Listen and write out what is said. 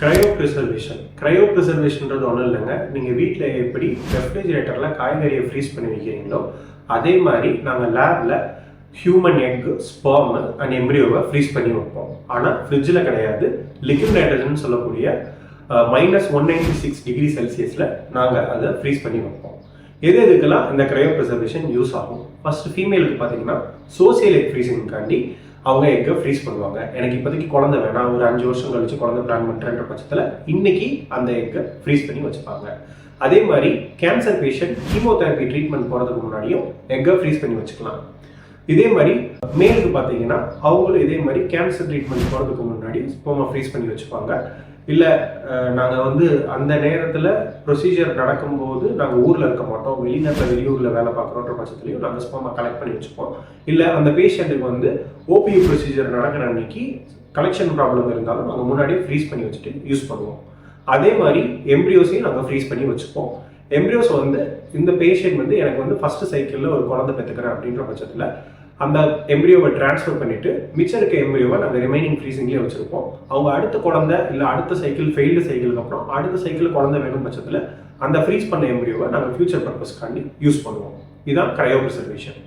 Cryo preservation cryo ப்ரிசர்வேஷன்ன்றது ஒன்றும் இல்லைங்க. நீங்கள் வீட்டில் எப்படி ரெஃப்ரிஜிரேட்டரில் காய்கறியை ஃப்ரீஸ் பண்ணி வைக்கிறீங்களோ அதே மாதிரி நாங்கள் லேபில் ஹியூமன் எக் ஸ்பர்ம் அண்ட் எம்ரியோவை ஃப்ரீஸ் பண்ணி வைப்போம். ஆனால் ஃப்ரிட்ஜில் கிடையாது. லிக்விட் நைட்ரஜன் சொல்லக்கூடிய minus one ninety six degree செல்சியஸில் நாங்கள் அதை ஃப்ரீஸ் பண்ணி வைப்போம். எது எதுக்கெல்லாம் இந்த க்ரையோ ப்ரிசர்வேஷன் யூஸ் ஆகும்? ஃபஸ்ட்டு ஃபீமேலுக்கு பார்த்தீங்கன்னா சோசியல் எக் ஃப்ரீசிங்காண்டி அவங்க எக்கை ஃப்ரீஸ் பண்ணுவாங்க? எனக்கு இப்போதைக்கு குழந்தை வேணாம். ஒரு அஞ்சு வருஷம் கழிச்சு குழந்தை பிளான் பண்ணுறேன்ற பட்சத்தில் இன்னைக்கு அந்த எக்கை ஃப்ரீஸ் பண்ணி வச்சுப்பாங்க. அதே மாதிரி கேன்சர் பேஷண்ட் கீமோதெரப்பி ட்ரீட்மெண்ட் போகிறதுக்கு முன்னாடியும் எக்கை ஃப்ரீஸ் பண்ணி வச்சுக்கலாம். இதே மாதிரி மேலுக்கு பார்த்தீங்கன்னா அவங்களும் இதே மாதிரி கேன்சர் ட்ரீட்மெண்ட் போகிறதுக்கு முன்னாடி ஸ்போமா ஃப்ரீஸ் பண்ணி வச்சுப்பாங்க. இல்லை நாங்கள் வந்து அந்த நேரத்தில் ப்ரொசீஜர் நடக்கும்போது நாங்கள் ஊரில் இருக்க மாட்டோம். வெளிநாட்டில் வெளியூரில் வேலை பார்க்குறோன்ற பட்சத்துலையும் நாங்கள் ஸ்போமா கலெக்ட் பண்ணி வச்சுப்போம். இல்லை அந்த பேஷண்ட்டுக்கு வந்து ஓபியூ ப்ரொசீஜர் நடக்கிற அன்னைக்கு கலெக்ஷன் ப்ராப்ளம் இருந்தாலும் நாங்கள் முன்னாடியே ஃப்ரீஸ் பண்ணி வச்சுட்டு யூஸ் பண்ணுவோம். அதே மாதிரி எம்ப்ரியோஸையும் நாங்கள் ஃப்ரீஸ் பண்ணி வச்சுப்போம். எம்ப்ரியோஸ் வந்து இந்த பேஷண்ட் வந்து எனக்கு வந்து ஃபஸ்ட்டு சைக்கிளில் ஒரு குழந்தை பெற்றுக்கிறேன் அப்படின்ற பட்சத்தில் அந்த எம்ப்ரியோவை டிரான்ஸ்ஃபர் பண்ணிட்டு மிச்சம் இருக்க எம்ப்ரியோவை நாங்கள் ரிமைனிங் ஃப்ரீசிங்லேயே வச்சுருப்போம். அவங்க அடுத்த குழந்தை இல்லை அடுத்த சைக்கிள் ஃபெயில்டு சைக்கிளுக்கு அப்புறம் அடுத்த சைக்கிள் குழந்தை வேணும் பட்சத்தில் அந்த ஃப்ரீஸ் பண்ண எம்ப்ரியோவை நாங்கள் ஃபியூச்சர் பர்பஸ்க்காண்டி யூஸ் பண்ணுவோம். இதுதான் க்ரையோ ப்ரிசர்வேஷன்